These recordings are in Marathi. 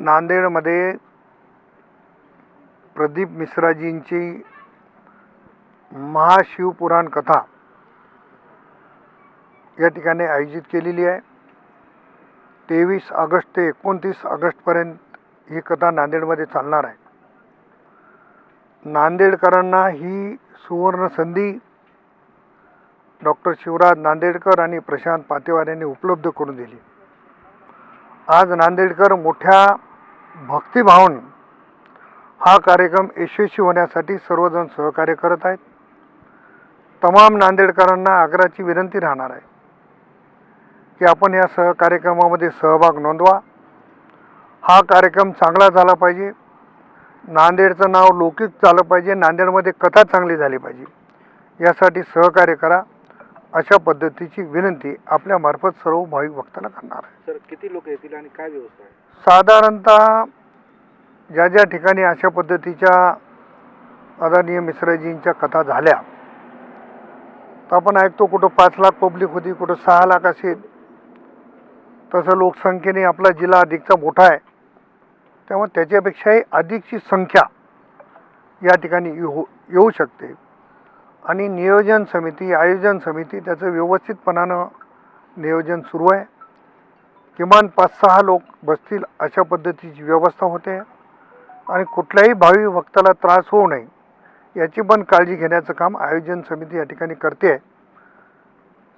नांदेडमध्ये प्रदीप मिश्राजींची महाशिवपुराण कथा या ठिकाणी आयोजित केलेली आहे. तेवीस ऑगस्ट ते एकोणतीस ऑगस्टपर्यंत ही कथा नांदेडमध्ये चालणार आहे. नांदेडकरांना ही सुवर्ण संधी डॉक्टर शिवराज नांदेडकर आणि प्रशांत पातेवार यांनी उपलब्ध करून दिली. आज नांदेडकर मोठ्या भक्तिभावन हा कार्यक्रम यशस्वी होण्यासाठी सर्वजण सहकार्य करत आहेत. तमाम नांदेडकरांना आग्रहाची विनंती राहणार आहे की आपण या सह कार्यक्रमामध्ये सहभाग नोंदवा. हा कार्यक्रम चांगला झाला पाहिजे. नांदेडचं नाव लौकिक झालं पाहिजे. नांदेडमध्ये कथा चांगली झाली पाहिजे. यासाठी सहकार्य करा. अशा पद्धतीची विनंती आपल्या मार्फत सर्व भाविक भक्तांना करणार आहे. सर किती लोक येतील आणि काय व्यवस्था आहे? साधारणतः ज्या ज्या ठिकाणी अशा पद्धतीच्या आदरणीय मिश्राजींच्या कथा झाल्या तर आपण ऐकतो कुठं पाच लाख पब्लिक होती कुठं सहा लाख असेल तसं लोकसंख्येने आपला जिल्हा अधिकचा मोठा आहे. त्यामुळे त्याच्यापेक्षाही अधिकची संख्या या ठिकाणी येऊ येऊ शकते. आणि नियोजन समिती आयोजन समिती त्याचं व्यवस्थितपणानं नियोजन सुरू आहे. किमान पाच सहा लोक बसतील अशा पद्धतीची व्यवस्था होते. आणि कुठल्याही भावी भक्ताला त्रास होऊ नये याची पण काळजी घेण्याचं काम आयोजन समिती या ठिकाणी करते. आहे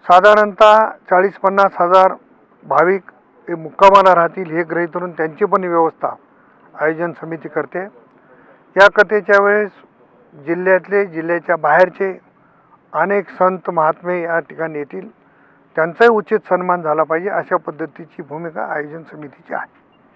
साधारणतः चाळीस पन्नास हजार भाविक हे मुक्कामाला राहतील हे गृहीत धरून त्यांची पण व्यवस्था आयोजन समिती करते. या कथेच्या वेळेस जिल्ह्यातले जिल्ह्याच्या बाहेरचे अनेक संत महात्मे या ठिकाणी येतील. त्यांचाही उचित सन्मान झाला पाहिजे अशा पद्धतीची भूमिका आयोजन समितीची आहे.